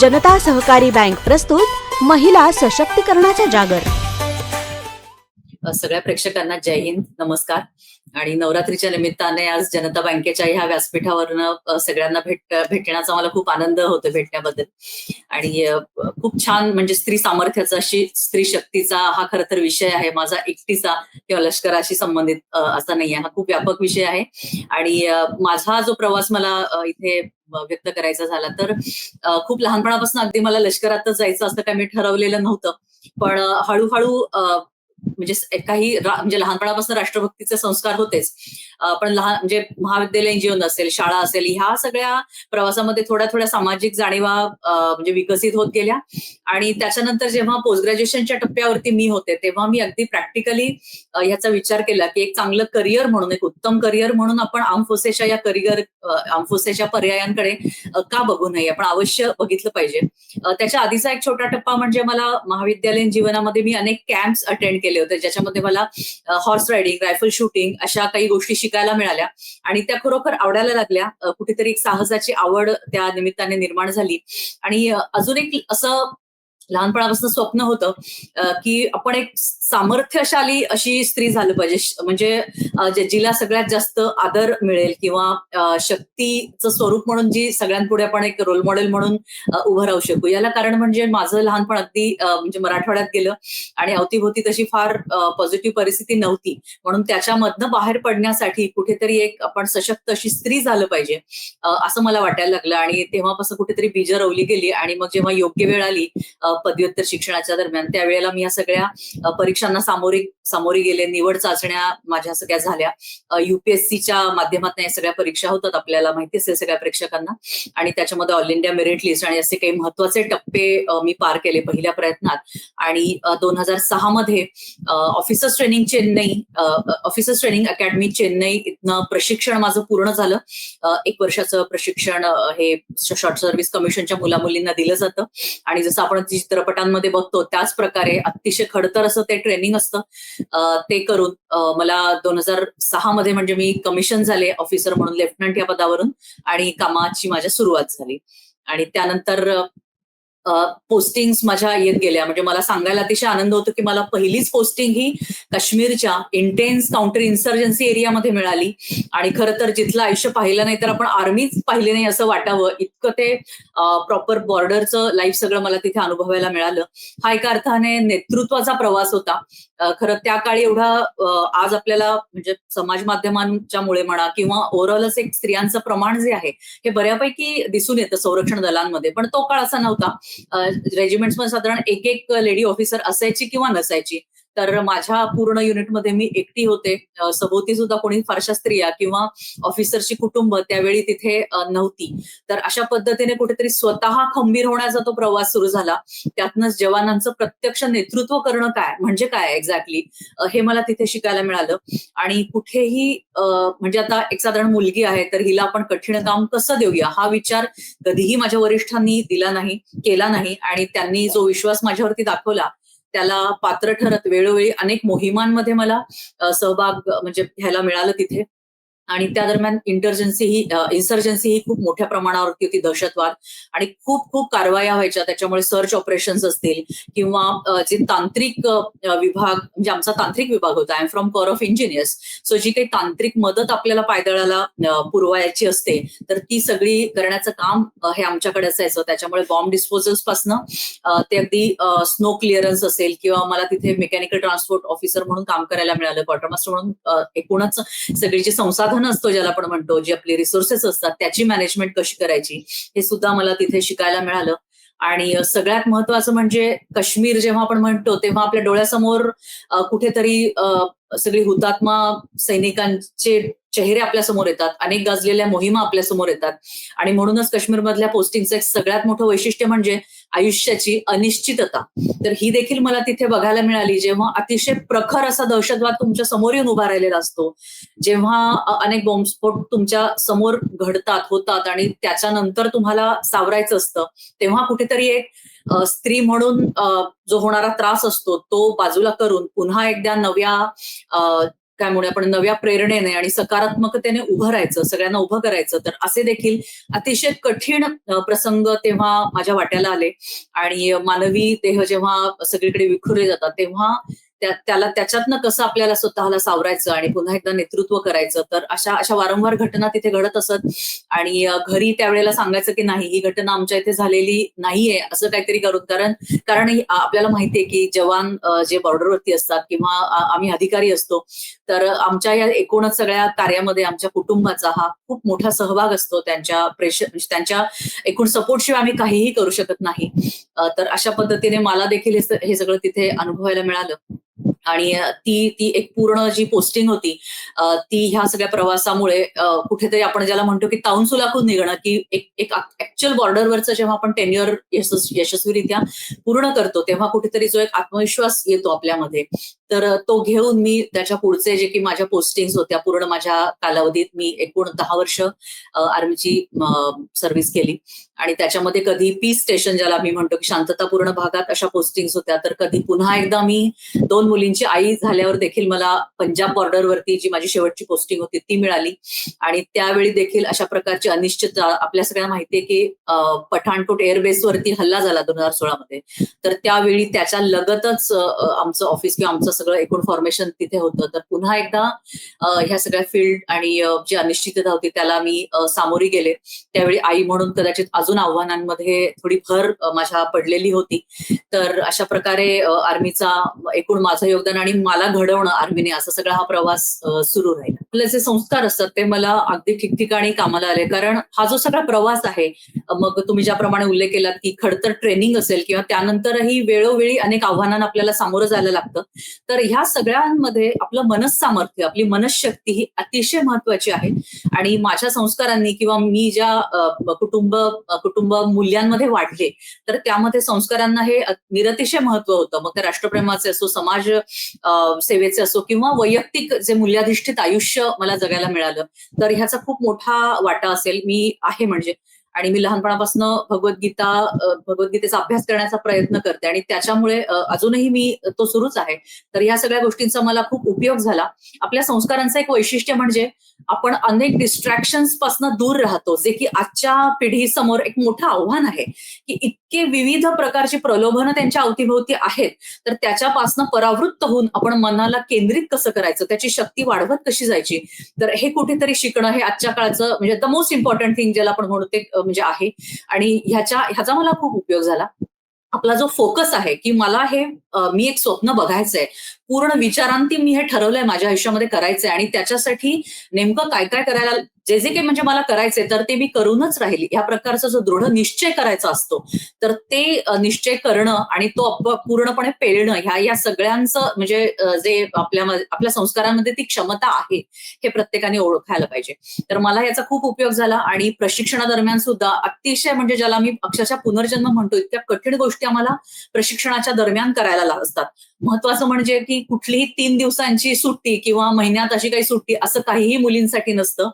जनता सहकारी बँक प्रस्तुत महिला सशक्तीकरणाचा जागर. सगळ्या प्रेक्षकांना जय हिंद नमस्कार. आणि नवरात्रीच्या निमित्ताने आज जनता बँकेच्या ह्या व्यासपीठावरनं सगळ्यांना भेट भेटण्याचा मला खूप आनंद होतो भेटण्याबद्दल. आणि खूप छान म्हणजे स्त्री सामर्थ्याचा अशी स्त्री शक्तीचा हा खर तर विषय आहे माझा एकटीचा किंवा लष्कराशी संबंधित असा नाही आहे. हा खूप व्यापक विषय आहे. आणि माझा जो प्रवास मला इथे व्यक्त करायचा झाला तर खूप लहानपणापासून अगदी मला लष्करातच जायचं असं काय मी ठरवलेलं नव्हतं. पण हळूहळू म्हणजे काही म्हणजे लहानपणापासून राष्ट्रभक्तीचे संस्कार होतेच. पण लहान म्हणजे महाविद्यालयीन जीवन असेल शाळा असेल ह्या सगळ्या प्रवासामध्ये थोड्या थोड्या सामाजिक जाणीवा म्हणजे विकसित होत गेल्या. आणि त्याच्यानंतर जेव्हा पोस्ट ग्रॅज्युएशनच्या टप्प्यावरती मी होते तेव्हा मी अगदी प्रॅक्टिकली ह्याचा विचार केला की एक चांगलं करिअर म्हणून एक उत्तम करिअर म्हणून आपण आमफोसेच्या या करिअर आमफोसेच्या पर्यायांकडे का बघू नये? आपण अवश्य बघितलं पाहिजे. त्याच्या आधीचा एक छोटा टप्पा म्हणजे मला महाविद्यालयीन जीवनामध्ये मी अनेक कॅम्प्स अटेंड केले. होते ज्याच्यामध्ये मला हॉर्स रायडिंग रायफल शूटिंग अशा काही गोष्टी शिकायला मिळाल्या. आणि त्या खरोखर आवडायला लागल्या. कुठेतरी एक साहसाची आवड त्या निमित्ताने निर्माण झाली. आणि अजून एक असं लहानपणापासून स्वप्न होतं की आपण एक सामर्थ्यशाली अशी स्त्री झालं पाहिजे. म्हणजे जिला सगळ्यात जास्त आदर मिळेल किंवा शक्तीचं स्वरूप म्हणून जी सगळ्यांपुढे आपण एक रोल मॉडेल म्हणून उभं राहू शकू. याला कारण म्हणजे माझं लहानपण अगदी म्हणजे मराठवाड्यात गेलं आणि अवतीभोवती तशी फार पॉझिटिव्ह परिस्थिती नव्हती. म्हणून त्याच्यामधनं बाहेर पडण्यासाठी कुठेतरी एक आपण सशक्त अशी स्त्री झालं पाहिजे असं मला वाटायला लागलं. आणि तेव्हापासून कुठेतरी बीज रवली गेली आणि मग जेव्हा योग्य वेळ आली पदव्युत्तर शिक्षणाच्या दरम्यान त्यावेळेला मी या सगळ्या परीक्षा परीक्षांना सामोरी सामोरी गेले निवड चाचण्या माझ्या सगळ्या झाल्या. युपीएससीच्या माध्यमातून या सगळ्या परीक्षा होतात आपल्याला माहिती असेल सगळ्या प्रेक्षकांना. आणि त्याच्यामध्ये ऑल इंडिया मेरिट लिस्ट आणि असे काही महत्त्वाचे टप्पे मी पार केले पहिल्या प्रयत्नात. आणि दोन हजार सहा मध्ये officers training Chennai officers training academy Chennai इथनं प्रशिक्षण माझं पूर्ण झालं. एक वर्षाचं प्रशिक्षण हे शॉर्ट सर्व्हिस कमिशनच्या मुलामुलींना दिलं जातं. आणि जसं आपण चित्रपटांमध्ये बघतो त्याच प्रकारे अतिशय खडतर असं ते ट्रेनिंग असतं. ते करून मला दोन हजार सहा मध्ये म्हणजे मी कमिशन झाले ऑफिसर म्हणून लेफ्टनंट या पदावरून आणि कामाची माझ्या सुरुवात झाली. आणि त्यानंतर पोस्टिंग माझ्या येत गेल्या. म्हणजे मला सांगायला अतिशय आनंद होतो की मला पहिलीच पोस्टिंग ही काश्मीरच्या इंटेन्स काउंटर इन्सर्जन्सी एरियामध्ये मिळाली. आणि खरं तर जिथलं आयुष्य पाहिलं नाही तर आपण आर्मीच पाहिले नाही असं वाटावं. इतकं ते प्रॉपर बॉर्डरचं लाईफ सगळं मला तिथे अनुभवायला मिळालं. हा एका अर्थाने नेतृत्वाचा प्रवास होता. खरं त्या काळी एवढा आज आपल्याला म्हणजे समाज माध्यमांच्या मुळे म्हणा किंवा ओव्हरऑलच एक स्त्रियांचं प्रमाण जे आहे हे बऱ्यापैकी दिसून येतं संरक्षण दलांमध्ये. पण तो काळ असा नव्हता. रेजिमेंट्समध्ये साधारण एक एक लेडी ऑफिसर असायची किंवा नसायची. तर माझ्या पूर्ण युनिटमध्ये मी एकटी होते. सभोवती सुद्धा कोणी फारशा स्त्रिया किंवा ऑफिसरची कुटुंब त्यावेळी तिथे नव्हती. तर अशा पद्धतीने कुठेतरी स्वतः खंबीर होण्याचा तो प्रवास सुरू झाला. त्यातनंच जवानांचं प्रत्यक्ष नेतृत्व करणं काय? म्हणजे काय एक्झॅक्टली हे मला तिथे शिकायला मिळालं. आणि कुठेही म्हणजे आता एक साधारण मुलगी आहे तर हिला आपण कठीण काम कसं देऊया? हा विचार कधीही माझ्या वरिष्ठांनी दिला नाही केला नाही. आणि त्यांनी जो विश्वास माझ्यावरती दाखवला त्याला पात्र ठरत वेळोवेळी अनेक मोहिमांमध्ये मला सहभाग म्हणजे घ्यायला मिळालं तिथे. आणि त्या दरम्यान इंटर्जन्सी ही इन्सर्जन्सी ही खूप मोठ्या प्रमाणावरती होती दहशतवाद. आणि खूप खूप कारवाया व्हायच्या. त्याच्यामुळे सर्च ऑपरेशन्स असतील किंवा जे तांत्रिक विभाग म्हणजे आमचा तांत्रिक विभाग होता. I am from corps of engineers so जी काही तांत्रिक मदत आपल्याला पायदळाला पुरवायची असते तर ती सगळी करण्याचं काम हे आमच्याकडे असायचं. त्याच्यामुळे बॉम्ब डिस्पोजल्स पासनं ते अगदी स्नो क्लिअरन्स असेल किंवा मला तिथे मेकॅनिकल ट्रान्सपोर्ट ऑफिसर म्हणून काम करायला मिळालं क्वार्टर मास्टर म्हणून एकूणच सगळी जी संसाधनं असतो ज्याला आपण म्हणतो जी आपली रिसोर्सेस असतात त्याची मॅनेजमेंट कशी करायची हे सुद्धा मला तिथे शिकायला मिळालं. आणि सगळ्यात महत्वाचं म्हणजे काश्मीर जेव्हा आपण म्हणतो तेव्हा आपल्या डोळ्यासमोर कुठेतरी अ, सगळी हुतात्मा सैनिकांचे चेहरे आपल्यासमोर येतात अनेक गाजलेल्या मोहिमा आपल्यासमोर येतात. आणि म्हणूनच काश्मीरमधल्या पोस्टिंगचं एक सगळ्यात मोठं वैशिष्ट्य म्हणजे आयुष्याची अनिश्चितता. तर ही देखील मला तिथे बघायला मिळाली जेव्हा अतिशय प्रखर असा दहशतवाद तुमच्यासमोर येऊन उभा राहिलेला असतो जेव्हा अनेक बॉम्बस्फोट तुमच्यासमोर घडतात होतात आणि त्याच्यानंतर तुम्हाला सावरायचं असतं तेव्हा कुठेतरी एक स्त्री म्हणून अ, जो होणारा त्रास असतो तो बाजूला करून पुन्हा एकदा नव्या अ, काय म्हणूया आपण नव्या प्रेरणेने आणि सकारात्मकतेने उभं राहायचं सगळ्यांना उभं करायचं तर असे देखील अतिशय कठीण प्रसंग तेव्हा माझ्या वाट्याला आले. आणि मानवी देह जेव्हा सगळीकडे विखुरले जातात तेव्हा त्याला त्याच्यातनं कसं आपल्याला स्वतःला सावरायचं आणि पुन्हा एकदा नेतृत्व करायचं? तर अशा अशा वारंवार घटना तिथे घडत असत. आणि घरी त्यावेळेला सांगायचं की नाही ही घटना आमच्या इथे झालेली नाहीये असं काहीतरी करून कारण कारण आपल्याला माहितीये की जवान जे बॉर्डरवरती असतात किंवा आम्ही अधिकारी असतो तर आमच्या या एकूणच सगळ्या कार्यामध्ये आमच्या कुटुंबाचा हा खूप मोठा सहभाग असतो. त्यांच्या प्रेशर म्हणजे त्यांच्या एकूण सपोर्ट शिवाय आम्ही काहीही करू शकत नाही. तर अशा पद्धतीने मला देखील हे सगळं तिथे अनुभवायला मिळालं. आणि ती ती एक पूर्ण जी पोस्टिंग होती ती ह्या सगळ्या प्रवासामुळे कुठेतरी आपण ज्याला म्हणतो की ताऊन सुलाखून निघणं की एक एक ऍक्च्युअल बॉर्डरवरचं जेव्हा आपण टेन्युअर यशस्वीरित्या पूर्ण करतो तेव्हा कुठेतरी जो एक आत्मविश्वास येतो आपल्यामध्ये. तर तो घेऊन मी त्याच्या पुढचे जे की माझ्या पोस्टिंग होत्या पूर्ण माझ्या कालावधीत मी एकूण दहा वर्ष आर्मीची सर्व्हिस केली. आणि त्याच्यामध्ये कधी पीस स्टेशन ज्याला मी म्हणतो की शांततापूर्ण भागात अशा पोस्टिंग होत्या तर कधी पुन्हा एकदा मी दोन मुलींची आई झाल्यावर देखील मला पंजाब बॉर्डरवरती जी माझी शेवटची पोस्टिंग होती ती मिळाली. आणि त्यावेळी देखील अशा प्रकारची अनिश्चितता आपल्या सगळ्यांना माहितीये की अ, पठाणकोट एअरबेसवरती हल्ला झाला दोन हजार सोळामध्ये तर त्यावेळी त्याच्या लगतच आमचं ऑफिस किंवा आमचं सगळं एकूण फॉर्मेशन तिथे होतं. तर पुन्हा एकदा ह्या सगळ्या फील्ड आणि जी अनिश्चितता होती त्याला मी सामोरी गेले. त्यावेळी आई म्हणून कदाचित अजून आव्हानांमध्ये थोडी भर माझ्या पडलेली होती. तर अशा प्रकारे आर्मीचा एकूण माझं योगदान आणि मला घडवणं आर्मीने असा सगळा हा प्रवास सुरू राहिला. आपले जे संस्कार असतात ते मला अगदी ठिकठिकाणी कामाला आले. कारण हा जो सगळा प्रवास आहे मग तुम्ही ज्याप्रमाणे उल्लेख केलात की खडतर ट्रेनिंग असेल किंवा त्यानंतरही वेळोवेळी अनेक आव्हानांना आपल्याला सामोरं जायला लागतं. तर ह्या सगळ्यांमध्ये आपलं मनसामर्थ्य आपली मनशक्ती ही अतिशय महत्वाची आहे. आणि माझ्या संस्कारांनी किंवा मी ज्या कुटुंब कुटुंब मूल्यांमध्ये वाढले तर त्यामध्ये संस्कारांना हे निरतिशय महत्त्व होतं. मग ते राष्ट्रप्रेमाचे असो समाज सेवेचे असो किंवा वैयक्तिक जे मूल्याधिष्ठित आयुष्य मला जगायला मिळालं तर ह्याचा खूप मोठा वाटा असेल. मी आहे म्हणजे. आणि मी लहानपणापासून भगवद्गीता भगवद्गीतेचा अभ्यास करण्याचा प्रयत्न करते आणि त्याच्यामुळे अजूनही मी तो सुरूच आहे. तर ह्या सगळ्या गोष्टींचा मला खूप उपयोग झाला. आपल्या संस्कारांचं एक वैशिष्ट्य म्हणजे आपण अनेक डिस्ट्रॅक्शन्सपासून दूर राहतो जे की आजच्या पिढीसमोर एक मोठं आव्हान आहे की की विविध प्रकारची प्रलोभनं त्यांच्या अवतीभोवती आहेत. तर त्याच्यापासनं परावृत्त होऊन आपण मनाला केंद्रित कसं करायचं? त्याची शक्ती वाढवत कशी जायची? तर हे कुठेतरी शिकणं हे आजच्या काळाचं म्हणजे द मोस्ट इम्पॉर्टंट थिंग ज्याला आपण म्हणू ते म्हणजे आहे. आणि ह्याच्या ह्याचा मला खूप उपयोग झाला. आपला जो फोकस आहे की मला हे मी एक स्वप्न बघायचंय. पूर्ण विचारांती मी हे ठरवलंय माझ्या आयुष्यामध्ये करायचंय. आणि त्याच्यासाठी नेमकं काय काय करायला जे जे काही म्हणजे मला करायचंय तर ते मी करूनच राहील. या प्रकारचा जो दृढ निश्चय करायचा असतो तर ते निश्चय करणं आणि तो अप- पूर्णपणे पेरणं ह्या या सगळ्यांचं म्हणजे जे आपल्या आपल्या संस्कारांमध्ये ती क्षमता आहे हे प्रत्येकाने ओळखायला पाहिजे. तर मला याचा खूप उपयोग झाला आणि प्रशिक्षणादरम्यान सुद्धा अतिशय म्हणजे ज्याला मी अक्षरशः पुनर्जन्म म्हणतो इतक्या कठीण गोष्टी आम्हाला प्रशिक्षणाच्या दरम्यान करायला असतात महत्वाचं म्हणजे की कुठलीही तीन दिवसांची सुट्टी किंवा महिन्यात अशी काही सुट्टी असं काहीही मुलींसाठी नसतं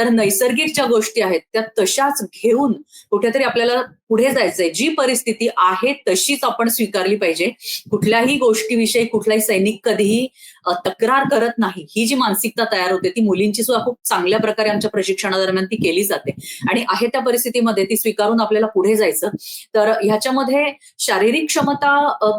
तर नैसर्गिक ज्या गोष्टी आहेत त्या तशाच घेऊन कुठेतरी आपल्याला पुढे जायचंय. जी परिस्थिती आहे तशीच आपण स्वीकारली पाहिजे. कुठल्याही गोष्टीविषयी कुठलाही सैनिक कधीही तक्रार करत नाही. ही जी मानसिकता तयार होते ती मुलींची सुद्धा खूप चांगल्या प्रकारे आमच्या प्रशिक्षणादरम्यान ती केली जाते. आणि आहे त्या परिस्थितीमध्ये ती स्वीकारून आपल्याला पुढे जायचं. तर ह्याच्यामध्ये शारीरिक क्षमता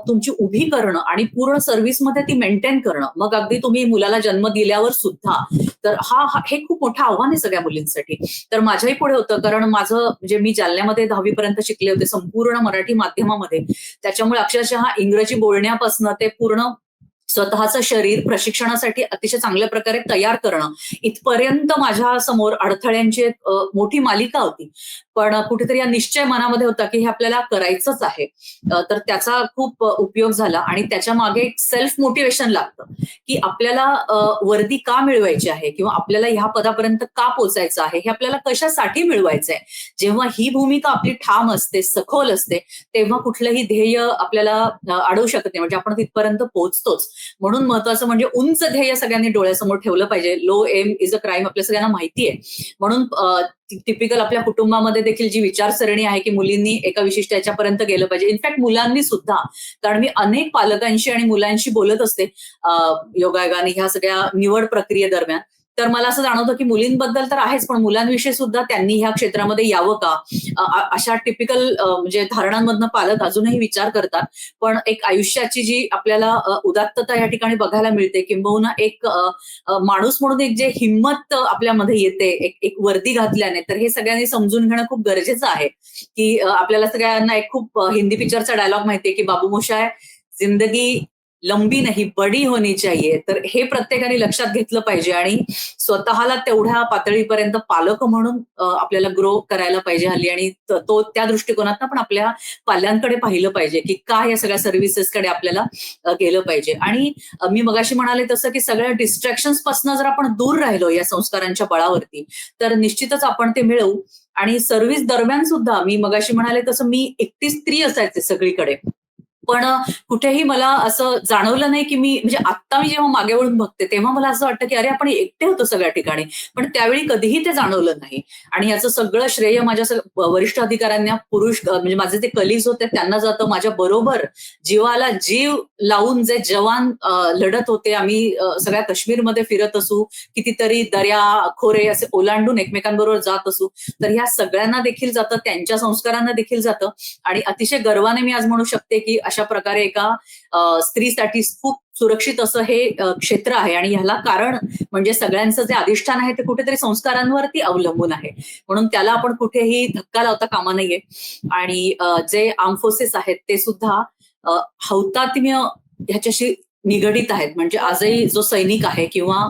तुमची उभी करणं आणि पूर्ण सर्व्हिसमध्ये ती मेंटेन करणं. मग अगदी तुम्ही मुलाला जन्म दिल्यावर सुद्धा. तर हा हे खूप मोठं आव्हान आहे सगळ्या मुलींसाठी. तर माझ्याही पुढे होतं कारण माझं म्हणजे मी जालन्यामध्ये दहावीपर्यंत शिकले होते संपूर्ण मराठी माध्यमामध्ये. त्याच्यामुळे अक्षरशः इंग्रजी बोलण्यापासून ते पूर्ण स्वतःचं शरीर प्रशिक्षणासाठी अतिशय चांगल्या प्रकारे तयार करणं. इथपर्यंत माझ्यासमोर अडथळ्यांची एक, मोठी मालिका होती. पण कुठेतरी या निश्चय मनामध्ये होता की हे आपल्याला करायचंच आहे. तर त्याचा खूप उपयोग झाला आणि त्याच्यामागे एक सेल्फ मोटिवेशन लागतं. की आपल्याला वर्दी का मिळवायची आहे? किंवा आपल्याला ह्या पदापर्यंत का पोचायचं आहे? हे आपल्याला कशासाठी मिळवायचं आहे जेव्हा ही भूमिका आपली ठाम असते सखोल असते तेव्हा कुठलंही ध्येय आपल्याला अडवू शकत नाही. म्हणजे आपण तिथपर्यंत पोहोचतोच. म्हणून महत्वाचं म्हणजे उंच ध्येय सगळ्यांनी डोळ्यासमोर ठेवलं पाहिजे. Low M is a crime आपल्या सगळ्यांना माहिती आहे. म्हणून टिपिकल आपल्या कुटुंबामध्ये देखील जी विचारसरणी आहे की मुलींनी एका विशिष्ट याच्यापर्यंत गेलं पाहिजे. इनफॅक्ट मुलांनी सुद्धा कारण मी अनेक पालकांशी आणि मुलांशी बोलत असते योगायोगाने ह्या सगळ्या निवड प्रक्रियेदरम्यान तर मला असं जाणवतं की मुलींबद्दल तर आहेच पण मुलांविषयी सुद्धा त्यांनी ह्या क्षेत्रामध्ये यावं का? अशा टिपिकल म्हणजे धारणांमधनं पालक अजूनही विचार करतात. पण एक आयुष्याची जी आपल्याला उदात्तता या ठिकाणी बघायला मिळते किंबहुना एक माणूस म्हणून एक जे हिंमत आपल्यामध्ये येते एक एक वर्दी घातल्याने तर हे सगळ्यांनी समजून घेणं खूप गरजेचं आहे. की आपल्याला सगळ्यांना एक खूप हिंदी पिक्चरचा डायलॉग माहितीये की बाबू मोशाय जिंदगी लंबी नाही बडी होणी चाहिए. तर हे प्रत्येकाने लक्षात घेतलं पाहिजे आणि स्वतःला तेवढ्या पातळीपर्यंत पालक म्हणून आपल्याला ग्रो करायला पाहिजे हल्ली. आणि तो त्या दृष्टिकोनातनं पण आपल्या पाल्यांकडे पाहिलं पाहिजे की का या सगळ्या सर्व्हिसेसकडे आपल्याला गेलं पाहिजे. आणि मी मगाशी म्हणाले तसं की सगळ्या डिस्ट्रॅक्शन्सपासून जर आपण दूर राहिलो या संस्कारांच्या बळावरती तर निश्चितच आपण ते मिळवू. आणि सर्व्हिस दरम्यान सुद्धा मी मगाशी म्हणाले तसं मी एकटी स्त्री असायचे सगळीकडे. पण कुठेही मला असं जाणवलं नाही की मी म्हणजे आत्ता मी जेव्हा मागे वळून बघते तेव्हा मला असं वाटतं की अरे आपण एकटे होतो सगळ्या ठिकाणी. पण त्यावेळी कधीही ते जाणवलं नाही. आणि याचं सगळं श्रेय माझ्या वरिष्ठ अधिकाऱ्यांना पुरुष म्हणजे माझे ते कलिग्स होते त्यांना जातं माझ्या बरोबर. जीवाला जीव लावून जे जवान लढत होते आम्ही सगळ्या काश्मीरमध्ये फिरत असू कितीतरी दर्या खोरे असे ओलांडून एकमेकांबरोबर जात असू तर ह्या सगळ्यांना देखील जातं त्यांच्या संस्कारांना देखील जातं. आणि अतिशय गर्वाने मी आज म्हणू शकते की अशा प्रकारे एका स्त्रीसाठी खूप सुरक्षित असं हे क्षेत्र आहे. आणि ह्याला कारण म्हणजे सगळ्यांचं जे अधिष्ठान आहे ते कुठेतरी संस्कारांवरती अवलंबून आहे. म्हणून त्याला आपण कुठेही धक्का लावता कामा नाहीये आणि जे आर्मफोर्सेस आहेत ते सुद्धा हौतात्म्य ह्याच्याशी निगडीत आहेत. म्हणजे आजही जो सैनिक आहे किंवा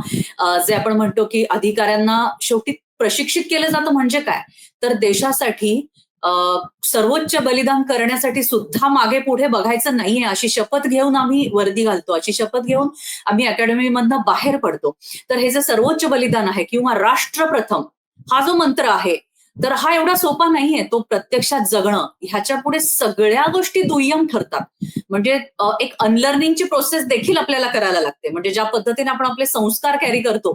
जे आपण म्हणतो की अधिकाऱ्यांना शेवटी प्रशिक्षित केलं जातं म्हणजे काय? तर देशासाठी सर्वोच्च बलिदान करण्यासाठी सुद्धा मागे पुढे बघायचं नाहीये. अशी शपथ घेऊन आम्ही वर्दी घालतो. अशी शपथ घेऊन आम्ही अकॅडमीमधनं बाहेर पडतो. तर हे जे सर्वोच्च बलिदान आहे किंवा राष्ट्र प्रथम हा जो मंत्र आहे तर हा एवढा सोपा नाहीये. तो प्रत्यक्षात जगणं. ह्याच्या पुढे सगळ्या गोष्टी दुय्यम ठरतात. म्हणजे एक अनलर्निंगची प्रोसेस देखील आपल्याला करायला लागते. म्हणजे ज्या पद्धतीने आपण आपले संस्कार कॅरी करतो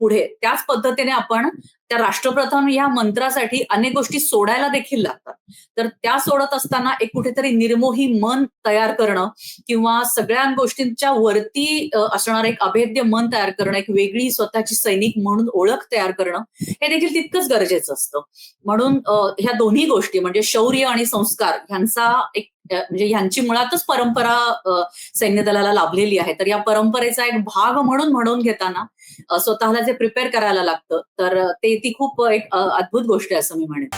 पुढे त्याच पद्धतीने आपण त्या राष्ट्रप्रथम या मंत्रासाठी अनेक गोष्टी सोडायला देखील लागतात. तर त्या सोडत असताना एक कुठेतरी निर्मोही मन तयार करणं किंवा सगळ्या गोष्टींच्या वरती असणार असणारं एक अभेद्य मन तयार करणं एक वेगळी स्वतःची सैनिक म्हणून ओळख तयार करणं हे देखील तितकंच गरजेचं असतं. म्हणून ह्या दोन्ही गोष्टी म्हणजे शौर्य आणि संस्कार ह्यांचा एक म्हणजे ह्यांची मुळातच परंपरा सैन्य दलाला लाभलेली आहे. तर या परंपरेचा एक भाग म्हणून म्हणून घेताना स्वतःला जे प्रिपेअर करायला लागतं तर ते ती खूप एक अद्भुत गोष्ट आहे असं मी म्हणेन.